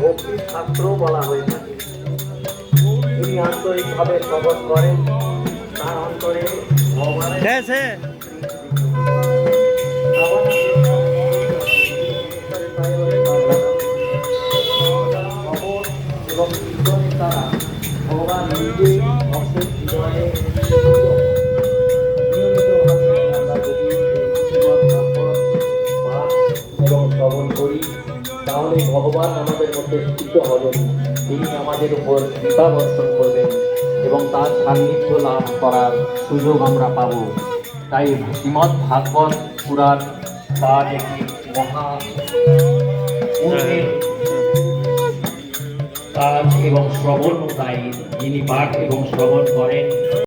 ভক্তিশাস্ত্র বলা হয়ে থাকে। আন্তরিকভাবে শপথ করেন তার অন্তরে ভগবান নিজে ভক্তের হৃদয়ে এবং শ্রবণ করি, তাহলে ভগবান আমাদের মধ্যে স্থিত হবেন। তিনি আমাদের উপর কৃপা বর্ষণ করবেন এবং তার সান্নিধ্য লাভ করার সুযোগ আমরা পাব। তাই শ্রীমদ্ ভাগবত পুরাণ পাঠ একটি মহা কাজ এবং শ্রবণ তাই। যিনি পাঠ এবং শ্রবণ করেন